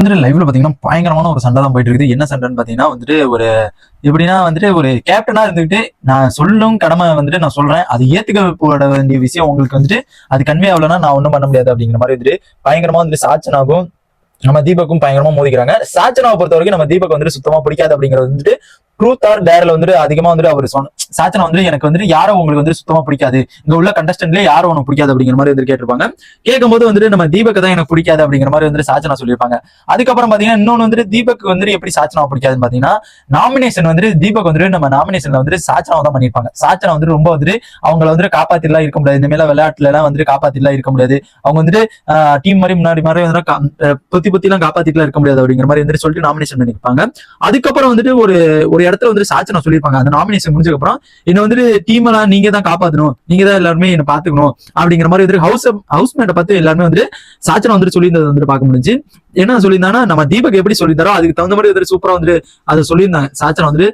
வந்துட்டு லைவ்ல பாத்தீங்கன்னா பயங்கரமான ஒரு சண்டை தான் போயிட்டு இருக்குது. என்ன சண்டைன்னு பாத்தீங்கன்னா வந்துட்டு ஒரு எப்படின்னா வந்துட்டு ஒரு கேப்டனா இருந்துகிட்டு நான் சொல்லும் கடமை வந்துட்டு நான் சொல்றேன். அது ஏத்துக்கப்பட வேண்டிய விஷயம் உங்களுக்கு வந்துட்டு அது கன்வே ஆகலன்னா நான் ஒண்ணும் பண்ண முடியாது அப்படிங்கிற மாதிரி வந்துட்டு பயங்கரமா வந்துட்டு சாச்சனாகும் நம்ம தீபக்கும் பயங்கரமா மோதிக்கிறாங்க. சாச்சனாவை பொறுத்த வரைக்கும் நம்ம தீபக் வந்துட்டு சுத்தமா பிடிக்காது அப்படிங்கிறது வந்துட்டு ட்ரூத் ஆர் டேர்ல வந்துட்டு அதிகமா வந்துட்டு அவர் சொன்ன சாச்சனா வந்து எனக்கு வந்துட்டு யாரோ உங்களுக்கு வந்து சுத்தமா பிடிக்காது. இங்க உள்ள கண்டஸ்டன்ட்லயே யாரும் உனக்கு பிடிக்காது அப்படிங்கிற மாதிரி வந்து கேட்டிருப்பாங்க. கேட்கும்போது வந்துட்டு நம்ம தீபக் தான் எனக்கு பிடிக்காது அப்படிங்கிற மாதிரி வந்துட்டு சாச்சனா சொல்லியிருப்பாங்க. அதுக்கப்புறம் பாத்தீங்கன்னா இன்னொன்னு வந்துட்டு தீபக் வந்துட்டு எப்படி சாச்சனா பிடிக்காதுன்னு பாத்தீங்கன்னா நாமினேஷன் வந்துட்டு தீபக் வந்துட்டு நம்ம நாமினேஷன்ல வந்துட்டு சாச்சனா தான் பண்ணியிருப்பாங்க. சாச்சனா வந்துட்டு ரொம்ப வந்துட்டு அவங்கள வந்துட்டு காப்பாத்திலாம் இருக்க முடியாது. இந்த மாதிரி விளையாட்டுல எல்லாம் வந்துட்டு காப்பாத்திலாம் இருக்க முடியாது. அவங்க வந்துட்டு டீம் மாதிரி முன்னாடி மாதிரி வந்து புத்தி புத்தி எல்லாம் காப்பாத்திட்டுலாம் இருக்க முடியாது அப்படிங்கிற மாதிரி வந்துட்டு சொல்லிட்டு நாமினேஷன் பண்ணிருப்பாங்க அதுக்கப்புறம் வந்துட்டு ஒரு ஒரு இடத்துல வந்துட்டு சாச்சனா சொல்லியிருப்பாங்க. அந்த நாமினேஷன் முடிஞ்சதுக்கப்புறம் என்ன வந்துட்டு டீம் எல்லாம் நீங்க தான் காப்பாத்தணும். நீங்க தான் எல்லாருமே என்ன பாத்துக்கணும். அப்படிங்கிற மாதிரி வந்துட்டு ஹவுஸ் ஹவுஸ் மேட்டை பார்த்து எல்லாருமே வந்துட்டு சாச்சனை வந்துட்டு சொல்லியிருந்தது வந்துட்டு பார்க்க முடிஞ்சு. என்ன சொல்லியிருந்தாங்கன்னா நம்ம தீபக் எப்படி சொல்லியிருந்தாரோ அதுக்கு தகுந்த மாதிரி வந்துட்டு சூப்பரா வந்துட்டு அதை சொல்லியிருந்தாங்க. சாச்சனை வந்துட்டு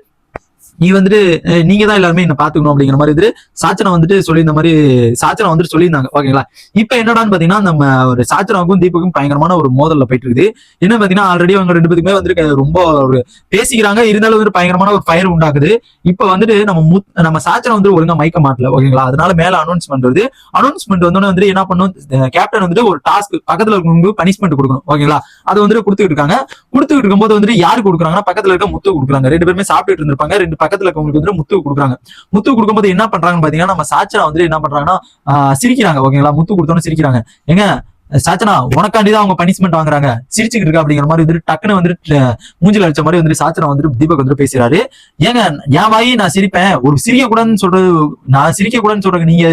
நீ வந்துட்டு நீங்க தான் எல்லாருமே என்ன பாத்துக்கணும் அப்படிங்கிற மாதிரி இது சாச்சனை வந்துட்டு சொல்லியிருந்த மாதிரி சாச்சனை வந்துட்டு சொல்லியிருந்தாங்க ஓகேங்களா இப்ப என்னடான்னு பாத்தீங்கன்னா நம்ம ஒரு சாச்சனாவுக்கும் தீபக்கும் பயங்கரமான ஒரு மோதல்ல போயிட்டு இருக்குது என்ன பாத்தீங்கன்னா ஆல்ரெடி அவங்க ரெண்டு பேருக்குமே வந்துட்டு ரொம்ப ஒரு பேசிக்கிறாங்க இருந்தாலும் வந்து பயங்கரமான ஒரு ஃபயர் உண்டாக்குது. இப்ப வந்துட்டு நம்ம முத்- நம்ம சாச்சனை வந்து ஒழுங்கா மயக்க மாட்டல ஓகேங்களா அதனால மேல அனௌன்ஸ்மெண்ட் வருது. அனௌன்ஸ்மெண்ட் வந்தோடனே வந்து என்ன பண்ணும் கேப்டன் வந்துட்டு ஒரு டாஸ்க் பக்கத்துல இருக்கவங்க பனிஷ்மெண்ட் கொடுக்கணும் ஓகேங்களா அதை வந்துட்டு கொடுத்துட்டு இருக்காங்க. கொடுத்துட்டு இருக்கும்போது வந்துட்டு யாரு கொடுக்குறாங்கன்னா பக்கத்துல இருக்க முத்து கொடுக்குறாங்க. ரெண்டு பேருமே சாப்பிட்டுட்டு இருந்திருப்பாங்க. ரெண்டு பக்கத்துல இருக்கவங்களுக்கு வந்து முத்து கொடுக்குறாங்க. முத்து கொடுக்கும்போது என்ன பண்றாங்கன்னு பாத்தீங்கன்னா நம்ம சாச்சரா வந்து என்ன பண்றாங்கன்னா சிரிக்கிறாங்க. ஓகேங்களா? முத்து கொடுத்தோன்னு சிரிக்கிறாங்க. ஏங்க சாச்சனா உனக்காண்டி தான் அவங்க பனிஷ்மெண்ட் வாங்குறாங்க. சிரிச்சுக்கிட்டு இருக்கா அப்படிங்கிற மாதிரி வந்துட்டு டக்குன்னு வந்துட்டு மூஞ்சில் மூஞ்சில அடிச்ச மாதிரி வந்துட்டு சாச்சனா வந்துட்டு தீபக் வந்துட்டு பேசுறாரு. ஏங்க என் வாயி நான் சிரிப்பேன். ஒரு சிரிக்க கூடாதுன்னு சொல்றது நான் சிரிக்க கூடாதுன்னு சொல்றேன் நீங்க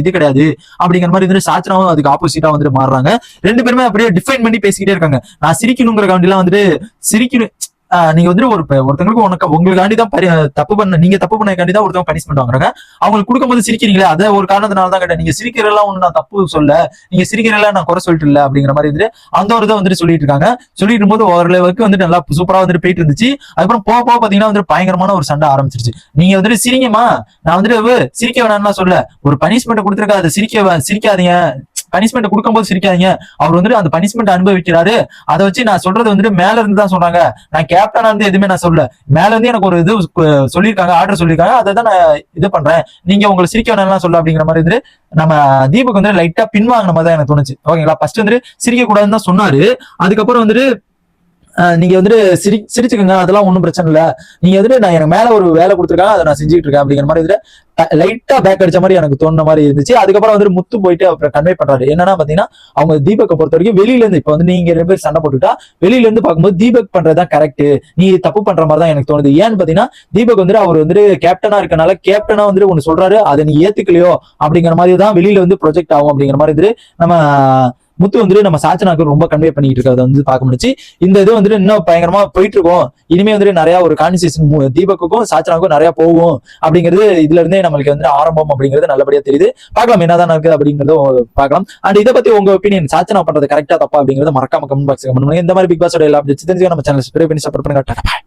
இது கிடையாது. அப்படிங்கிற மாதிரி வந்துட்டு சாச்சனாவும் அதுக்கு ஆப்போசிட்டா வந்துட்டு மாறுறாங்க. ரெண்டு பேருமே அப்படியே டிஃபைன் பண்ணி பேசிக்கிட்டே இருக்காங்க. நான் சிரிக்கணுங்கிற காண்டிலாம் வந்துட்டு சிரிக்கணும் நீங்க வந்துட்டு ஒரு ஒருத்தங்களுக்கு உனக்கு உங்களுக்காண்டி தான் தப்பு பண்ண நீங்க தப்பு பண்ணக்காண்டி தான் ஒருத்தவங்க பனிஷ்மெண்ட் வாங்குறாங்க. அவங்களுக்கு கொடுக்கும்போது சிரிக்கிறீங்களே அதை ஒரு காரணத்தினால தான் கேட்டேன். நீங்க சிரிக்கிறதெல்லாம் ஒண்ணு நான் தப்பு சொல்ல நீங்க சிரிக்கிறதெல்லாம் நான் குறை சொல்லிட்டு இல்ல அப்படிங்கிற மாதிரி வந்துட்டு அந்த ஒரு இதை வந்துட்டு சொல்லிட்டு இருக்காங்க. சொல்லிட்டு இருக்கும்போது ஒரு லெவலுக்கு வந்துட்டு நல்லா சூப்பரா வந்துட்டு போயிட்டு இருந்துச்சு. அதுக்கப்புறம் போக போக பாத்தீங்கன்னா வந்துட்டு பயங்கரமான ஒரு சண்டை ஆரம்பிச்சிருச்சு. நீங்க வந்துட்டு சிரிங்கம்மா நான் வந்துட்டு சிரிக்க வேணாம்னு சொல்ல ஒரு பனிஷ்மெண்ட் கொடுத்துருக்கா அதை சிரிக்க வே- சிரிக்காதீங்க. பனிஷ்மெண்ட் கொடுக்கும்போது சிரிக்காதீங்க. அவர் வந்துட்டு அந்த பனிஷ்மெண்ட் அனுபவிக்கிறாரு. அதை வச்சு நான் சொல்றது வந்துட்டு மேல இருந்து தான் சொல்றாங்க. நான் கேப்டனா இருந்து எதுவுமே நான் சொல்ல மேல இருந்து எனக்கு ஒரு இது சொல்லியிருக்காங்க ஆர்டர் சொல்லியிருக்காங்க. அதை தான் நான் இது பண்றேன். நீங்க உங்களை சிரிக்க வேணாம்லாம் சொல்ல அப்படிங்கிற மாதிரி வந்து நம்ம தீபக் வந்து லைட்டா பின்வாங்கின மாதிரி தான் எனக்கு தோணுச்சு. ஓகேங்களா? ஃபர்ஸ்ட் வந்துட்டு சிரிக்க கூடாதுன்னு தான் சொன்னாரு. அதுக்கப்புறம் வந்துட்டு நீங்க வந்துட்டு சிரி சிரிச்சுக்கோங்க அதெல்லாம் ஒன்றும் பிரச்சனை இல்லை. நீங்க வந்துட்டு நான் எனக்கு மேல ஒரு வேலை கொடுத்துருக்காங்க அதை நான் செஞ்சுட்டு இருக்கேன் அப்படிங்கிற மாதிரி வந்துட்டு லைட்டா பேக் அடிச்ச மாதிரி எனக்கு தோணுன மாதிரி இருந்துச்சு. அதுக்கப்புறம் வந்துட்டு முத்து போயிட்டு அப்புறம் கன்வே பண்றாரு. என்னன்னா பாத்தீங்கன்னா அவங்க தீபக்கை பொறுத்த வரைக்கும் வெளியில இருந்து இப்ப வந்து நீங்க ரெண்டு பேர் சண்டை போட்டுட்டா வெளியில இருந்து பார்க்கும்போது தீபக் பண்றதுதான் கரெக்ட் நீ தப்பு பண்ற மாதிரி தான் எனக்கு தோணுது. ஏன்னு பாத்தீங்கன்னா தீபக் வந்துட்டு அவர் வந்துட்டு கேப்டனா இருக்கனால கேப்டனா வந்துட்டு ஒன்னு சொல்றாரு அதை நீ ஏத்துக்கலையோ அப்படிங்கிற மாதிரி தான் வெளியில வந்து ப்ரொஜெக்ட் ஆகும் அப்படிங்கிற மாதிரி வந்துட்டு நம்ம முத்து வந்துட்டு நம்ம சாச்சனாக்கு ரொம்ப கன்வே பண்ணிட்டு இருக்கிறத வந்து பார்க்க முடிச்சு இந்த இது வந்துட்டு இன்னும் பயங்கரமா போயிட்டு இருக்கோம் இனிமே வந்துட்டு நிறைய ஒரு கான்வர்சேஷன் தீபக்குக்கும் சாச்சனாக்கும் நிறைய போகும் அப்படிங்கிறது இதுல இருந்தே நம்மளுக்கு வந்து ஆரம்பம் அப்படிங்கிறது நல்லபடியா தெரியுது. பார்க்கலாம் என்னதான் இருக்கு அப்படிங்கறத பார்க்கலாம். அண்ட் இதை பத்தி உங்க ஒப்பீனியன் சாச்சனா பண்றது கரெக்டா தப்பா அப்படிங்கறத மறக்காம கமெண்ட் பாக்ஸ் கமெண்ட் பண்ணுங்க. இந்த மாதிரி பிக் பாஸோட எல்லா தெரிஞ்சுக்க நம்ம சேனல் சப்ஸ்கிரைப் பண்ணி சப்போர்ட் பண்ணுங்க.